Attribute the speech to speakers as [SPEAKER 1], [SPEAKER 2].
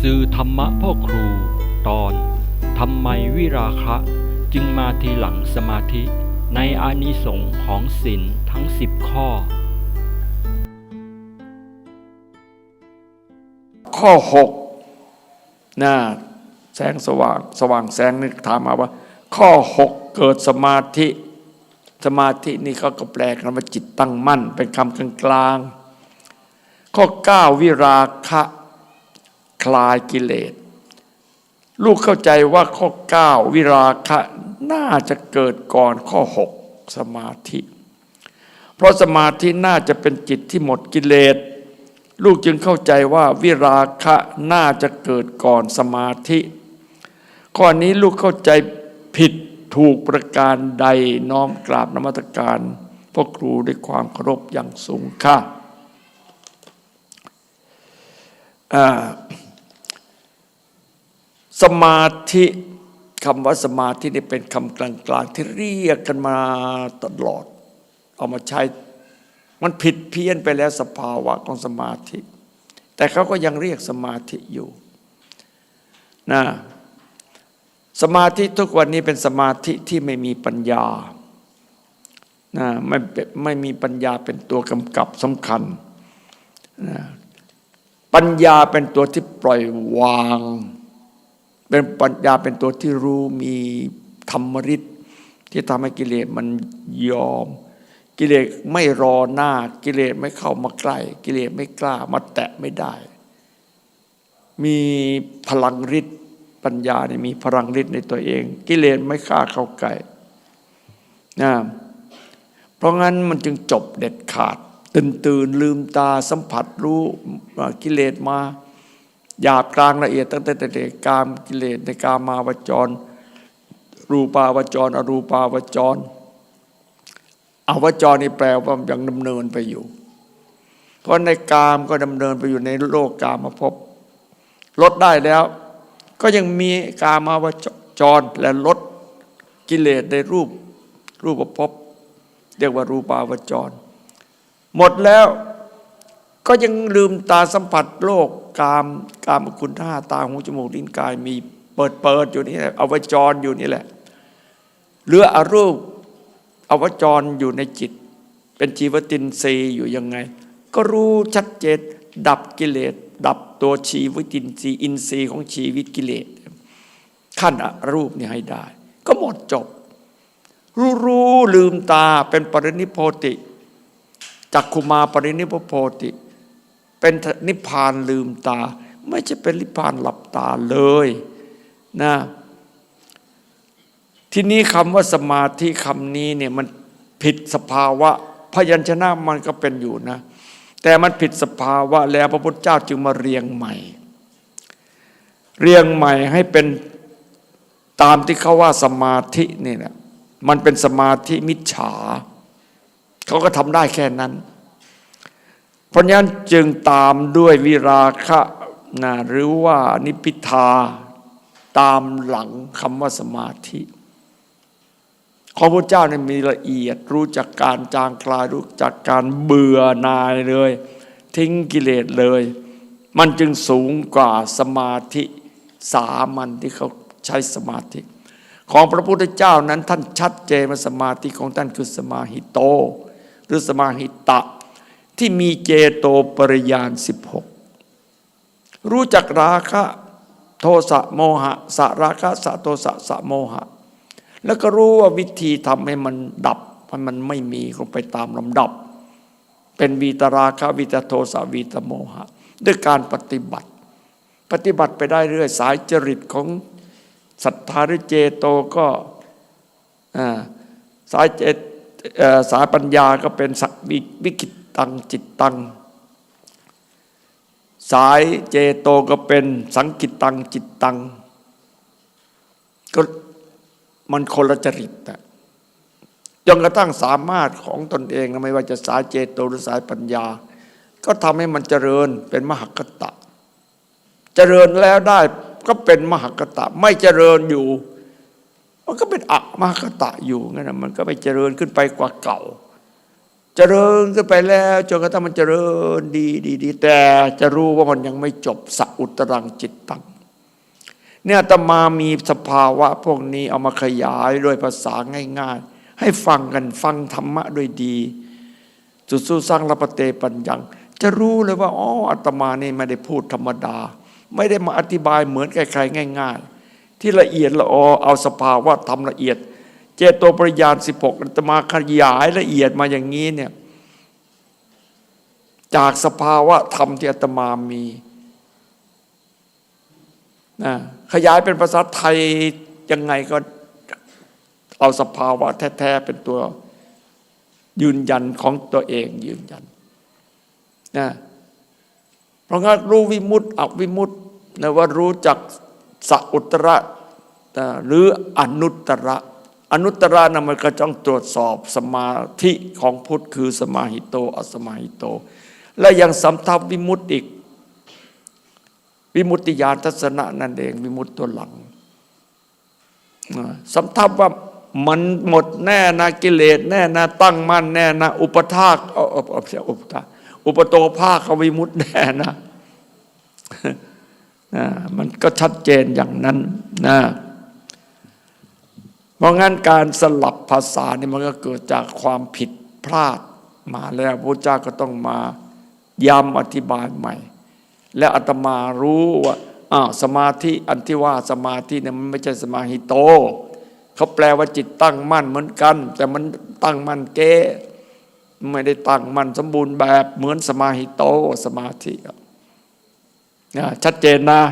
[SPEAKER 1] สื่อธรรมะพ่อครูตอนทำไมวิราคะจึงมาทีหลังสมาธิในอานิสงส์ของศีลทั้งสิบข้อ
[SPEAKER 2] ข้อหกนะแสงสว่างสว่างแสงนี่ถามมาว่า ข้อหกเกิดสมาธิ สมาธินี่เขาก็แปลกันว่าจิตตั้งมั่น เป็นคำกลางๆข้อเก้าวิราคะ คลายกิเลส ลูกเข้าใจว่าข้อเก้าวิราคะน่าจะเกิดก่อนข้อหกสมาธิ เพราะสมาธิน่าจะเป็นจิตที่หมดกิเลส ลูกจึงเข้าใจว่าวิราคะน่าจะเกิดก่อนสมาธิ ข้อนี้ลูกเข้าใจผิดถูกประการใดน้อมกราบนมัตการพ่อครูด้วยความเคารพอย่างสูงค่าอ่า สมาธิคำว่าสมาธินี่เป็นคำกลางๆ ที่เรียกกันมาตลอด เอามาใช้มันผิดเพี้ยนไปแล้วสภาวะของสมาธิ แต่เขาก็ยังเรียกสมาธิอยู่นะสมาธิทุกวันนี้เป็นสมาธิที่ไม่มีปัญญานะไม่ไม่มีปัญญาเป็นตัวกำกับสำคัญนะปัญญาเป็นตัวที่ปล่อยวาง เป็นปัญญาเป็นตัวที่รู้มีธรรมฤทธิ์ที่ทำให้กิเลสมันยอม กิเลสไม่รอหน้า กิเลสไม่เข้ามาใกล้ กิเลสไม่กล้ามาแตะไม่ได้ มีพลังฤทธิ์ปัญญาเนี่ยมีพลังฤทธิ์ในตัวเอง กิเลสไม่กล้าเข้าใกล้นะเพราะงั้นมันจึงจบเด็ดขาด ตื่นตื่นลืมตาสัมผัสรู้กิเลสมา หยาบกลางละเอียดตั้งแต่เด็กกามกิเลสในกามาวจร รูปาวจร อรูปาวจรอวจรนี่แปลว่ายังดำเนินไปอยู่ เพราะในกามก็ดำเนินไปอยู่ในโลกกามมาพบลดได้แล้ว ก็ยังมีกามาวจรและลดกิเลสในรูปรูปภพเรียกว่ารูปาวจร หมดแล้ว ก็ยังลืมตาสัมผัสโลกกามกามคุณท่าตาหูจมูกลิ้นกายมีเปิดเปิดอยู่นี่แหละอวจรอยู่นี่แหละเหลืออรูปอวจรอยู่ในจิต เป็นจีวตินทรีอยู่ยังไง ก็รู้ชัดเจนดับกิเลส ดับตัวชีวิตินทรีย์อินทรีย์ของชีวิตกิเลส ขั้นอรูปนี่ให้ได้ ก็หมดจบ รู้รู้ลืมตาเป็นปรินิพโพติจักขุมาปรินิพโพติ เป็นนิพพานลืมตา ไม่ใช่เป็นนิพพานหลับตาเลยนะทีนี้คำว่าสมาธิคำนี้เนี่ยมันผิดสภาวะพยัญชนะมันก็เป็นอยู่นะ แต่มันผิดสภาวะแล้วพระพุทธเจ้าจึงมาเรียงใหม่ เรียงใหม่ให้เป็นตามที่เขาว่าสมาธินี่นะมันเป็นสมาธิมิจฉาเขาก็ทำได้แค่นั้น เพราะนั้นจึงตามด้วยวิราคะนะหรือว่านิพิทาตามหลังคำว่าสมาธิของพระเจ้าเนี่ยมีละเอียดรู้จักการจางคลายรู้จักการเบื่อนายเลย ทิ้งกิเลสเลย มันจึงสูงกว่าสมาธิสามัญที่เขาใช้สมาธิ ของพระพุทธเจ้านั้นท่านชัดเจนว่าสมาธิของท่านคือสมาหิโต หรือสมาหิตะ ที่มีเจโตปริยาน16รู้จักราคะโทสะโมหะสะราคะสะโทสะสะโมหะ แล้วก็รู้ว่าวิธีทำให้มันดับให้มันไม่มีลงไปตามลำดับ เป็นวีตราคะวีตโทสะวีตโมหะ ด้วยการปฏิบัติ ปฏิบัติไปได้เรื่อยสายจริตของศรัทธาหรือเจโตก็สายเจสายปัญญาก็เป็นวิคิต ตังจิตตัง สายเจโตก็เป็นสังกิตตังจิตตัง ก็มันคนละจริตอะจนกระทั่งสามารถของตนเองไม่ว่าจะสายเจโตหรือสายปัญญา ก็ทำให้มันเจริญเป็นมหกตะ เจริญแล้วได้ก็เป็นมหกตะ ไม่เจริญอยู่ มันก็เป็นอะมหกตะอยู่งั้นนะมันก็ไม่เจริญขึ้นไปกว่าเก่า เจริญขึ้นไปแล้วจนกระทั่งมันเจริญดีดีดีแต่จะรู้ว่ามันยังไม่จบสัอุตรังจิตตังเนี่ยอาตมามีสภาวะพวกนี้เอามาขยายด้วยภาษาง่าย ๆ ให้ฟังกันฟังธรรมะด้วยดีสุดสู้สร้างระปเตปัญญัง จะรู้เลยว่าอ๋ออาตมานี่ไม่ได้พูดธรรมดา ไม่ได้มาอธิบายเหมือนใครๆง่าย ๆ ที่ละเอียดละออเอาสภาวะธรรมละเอียด เจโตปริยานสิบหกอาตมาขยายละเอียดมาอย่างนี้เนี่ยจากสภาวะธรรมที่อาตมามีนะขยายเป็นภาษาไทยยังไงก็เอาสภาวะแท้ๆเป็นตัวยืนยันของตัวเองยืนยันนะเพราะงั้นรู้วิมุตติอวิมุตตินะว่ารู้จักสัอุตระนะหรืออนุตตระ อนุตตระนะมันก็ต้องตรวจสอบสมาธิของพุทธคือสมาหิโตอสมาหิโต และยังสำทับวิมุตติอีก วิมุตติญาณทัศนะนั่นเอง วิมุตติตัวหลังสำทับว่ามันหมดแน่นะกิเลสแน่นะตั้งมั่นแน่นะอุปทากเอาเอาเอาอุปทาอุปโตภาคเขาวิมุตติแน่นะนะมันก็ชัดเจนอย่างนั้นนะ เพราะงั้นการสลับภาษานี่มันก็เกิดจากความผิดพลาดมาแล้วพระเจ้าก็ต้องมาย้ำอธิบายใหม่ และอาตมารู้ว่าอ้าวสมาธิอันที่ว่าสมาธิเนี่ยมันไม่ใช่สมาหิโตเขาแปลว่าจิตตั้งมั่นเหมือนกัน แต่มันตั้งมั่นเก้ไม่ได้ตั้งมั่นสมบูรณ์แบบเหมือนสมาหิโตสมาธิอะชัดเจนนะ